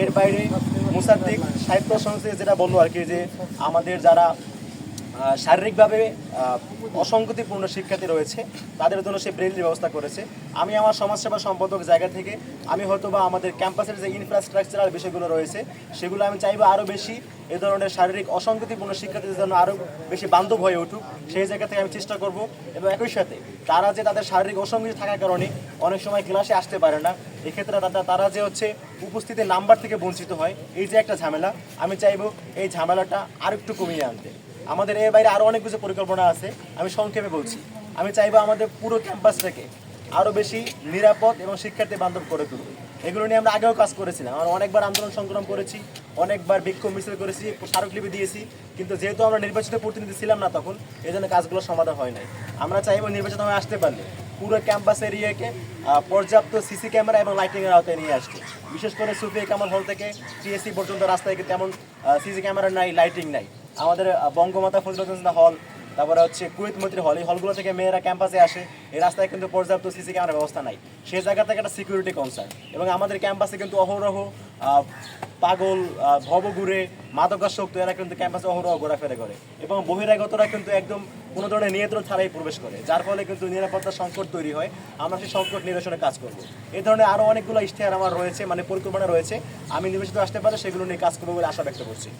এর বাইরে মুসাদ্দিক সাহিত্য সংস্থা যেটা বলল আর কি যে আমাদের যারা শারীরিকভাবে অসংগতিপূর্ণ শিক্ষার্থী রয়েছে। তাদের জন্য সে ব্রেনের ব্যবস্থা করেছে। আমি আমার সমাজসেবা সম্পাদক জায়গা থেকে, আমি হয়তো বা আমাদের ক্যাম্পাসের যে ইনফ্রাস্ট্রাকচারাল বিষয়গুলো রয়েছে, সেগুলো আমি চাইব আরও বেশি। এ ধরনের শারীরিক অসংগতিপূর্ণ শিক্ষার্থীদের জন্য আরও বেশি বান্ধব হয়ে উঠুক। সেই জায়গা থেকে আমি চেষ্টা করব। এবং একই সাথে, তারা যে তাদের শারীরিক অসঙ্গতি থাকার কারণে অনেক সময় ক্লাসে আসতে পারে না। এক্ষেত্রে তারা তারা যে হচ্ছে উপস্থিতির নাম্বার থেকে বঞ্চিত হয়, এই যে একটা ঝামেলা, আমি চাইব এই ঝামেলাটা আরেকটু কমিয়ে আনতে। আমাদের এর বাইরে আরও অনেক কিছু পরিকল্পনা আছে, আমি সংক্ষেপে বলছি। আমি চাইব আমাদের পুরো ক্যাম্পাসটাকে আরও বেশি নিরাপদ এবং শিক্ষার্থী বান্ধব করে তুলব এগুলো নিয়ে আমরা আগেও কাজ করেছিলাম। আমরা অনেকবার আন্দোলন সংগ্রাম করেছি, অনেকবার বিক্ষোভ মিছিল করেছি, স্মারকলিপি দিয়েছি, কিন্তু যেহেতু আমরা নির্বাচিত প্রতিনিধি ছিলাম না তখন এই জন্য কাজগুলো সমাধান হয় নাই। আমরা চাইব নির্বাচিত হয়ে আসতে পারলে পুরো ক্যাম্পাস এরিয়াকে পর্যাপ্ত সিসি ক্যামেরা এবং লাইটিংয়ের আওতায় নিয়ে আসছে বিশেষ করে সুফিয়া কামাল হল থেকে টিএসসি পর্যন্ত রাস্তায় তেমন সিসি ক্যামেরা নাই, লাইটিং নাই। আমাদের বঙ্গমাতা ফজলুদ্দিন হল, তারপরে হচ্ছে কুয়েত মৈত্রী হল, এই হলগুলো থেকে মেয়েরা ক্যাম্পাসে আসে। এই রাস্তায় কিন্তু পর্যাপ্ত সিসি ক্যামেরার ব্যবস্থা নাই। সেই জায়গা থেকে একটা সিকিউরিটি কনসার্ন এবং আমাদের ক্যাম্পাসে কিন্তু অহরহ পাগল ভবঘুরে, মাদকাসক্ত এরা কিন্তু ক্যাম্পাসে অহরহ ঘোরাফেরা করে। এবং বহিরাগতরা কিন্তু একদম কোনো ধরনের নিয়ন্ত্রণ ছাড়াই প্রবেশ করে, যার ফলে কিন্তু নিরাপত্তা সংকট তৈরি হয়। আমরা সেই সংকট নিরসনে কাজ করব। এই ধরনের আরও অনেকগুলো ইশতেহার আমার রয়েছে মানে পরিকল্পনা রয়েছে। আমি নির্বাচিত আসতে পারে সেগুলো নিয়ে কাজ করব বলে আশা ব্যক্ত করছি।